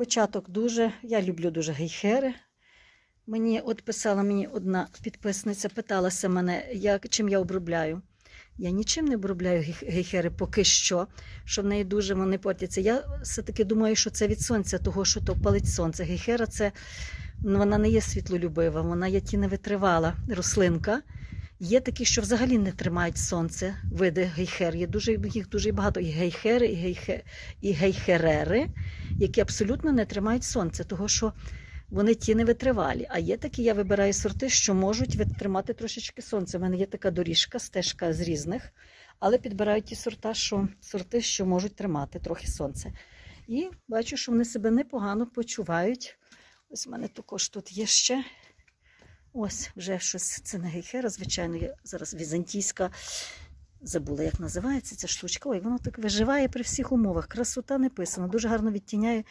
Початок дуже. Я люблю дуже гейхери. Мені от писала мені одна підписниця, питалася мене, як, чим я обробляю. Я нічим не обробляю гейхери поки що, що в неї дуже вони портяться. Я все-таки думаю, що це від сонця, того, що то палить сонце. Гейхера це ну, вона не є світлолюбива, вона є тіневитривала рослинка. Є такі, що взагалі не тримають сонце, види гейхер. Є дуже, їх дуже багато. І гейхери, і, гейхе, і гейхерери, які абсолютно не тримають сонце, того що вони тіни витривалі. А є такі, я вибираю сорти, що можуть витримати трошечки сонце. У мене є така доріжка, стежка з різних, але підбираю ті сорта, що, сорти, що можуть тримати трохи сонце. І бачу, що вони себе непогано почувають. Ось у мене також тут є ще. Ось вже щось. Це не гейхера, звичайно, є зараз візантійська. Забула, як називається ця штучка. Ой, воно так виживає при всіх умовах. Красота не писана, дуже гарно відтіняє